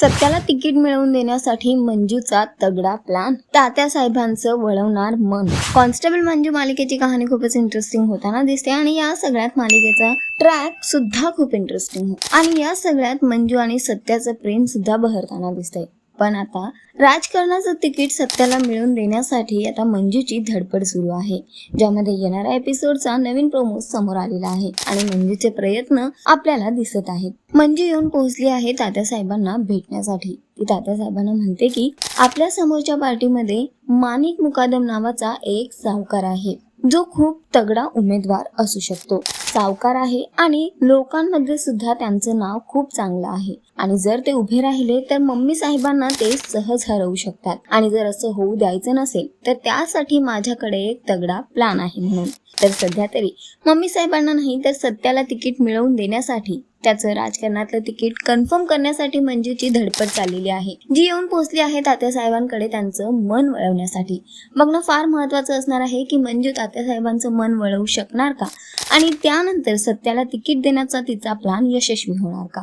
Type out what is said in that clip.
सत्याला ticket मिळवून देण्यासाठी मंजूचा तगडा प्लॅन तात्या साहेबांचं वळवणार मन. कॉन्स्टेबल मंजू मालिकेची कहाणी खूपच इंटरेस्टिंग होताना दिसते आणि या सगळ्यात मालिकेचा ट्रॅक सुद्धा खूप इंटरेस्टिंग आणि या सगळ्यात मंजू आणि सत्याचं प्रेम सुद्धा बहरताना दिसतंय. पण आता राजकारणाचं तिकीट सत्याला मिळवून देण्यासाठी आता मंजूची धडपड सुरू आहे ज्यामध्ये येणाऱ्या एपिसोडचा नवीन प्रोमो समोर आलेला आहे आणि मंजूचे प्रयत्न आपल्याला दिसत आहेत. मंजू येऊन पोहोचली आहे तात्यासाहेबांना भेटण्यासाठी. ती तात्यासाहेबांना म्हणते की आपल्या समोरच्या पार्टीमध्ये माणिक मुकादम नावाचा एक सावकार आहे. जो खूप तगडा उमेदवार असू शकतो. सावकार आहे आणि लोकांमध्ये सुद्धा त्यांचं नाव खूप चांगलं आहे. आणि जर ते उभे राहिले तर मम्मी साहेबांना ते सहज हरवू शकतात. आणि जर असं होऊ द्यायचं नसेल तर त्यासाठी माझ्याकडे एक तगडा प्लॅन आहे म्हणून. तर सध्या तरी मम्मी साहेबांना नाही तर सत्याला तिकीट मिळवून देण्यासाठी त्याचं राजकारणातलं तिकीट कन्फर्म करण्यासाठी मंजूची धडपड चाललेली आहे. जी येऊन पोहोचली आहे तात्यासाहेबांकडे त्यांचं मन वळवण्यासाठी. बघणं फार महत्वाचं असणार आहे की मंजू तात्यासाहेबांचं मन वळवू शकणार का? आणि त्यानंतर सत्याला तिकीट देण्याचा तिचा प्लॅन यशस्वी होणार का?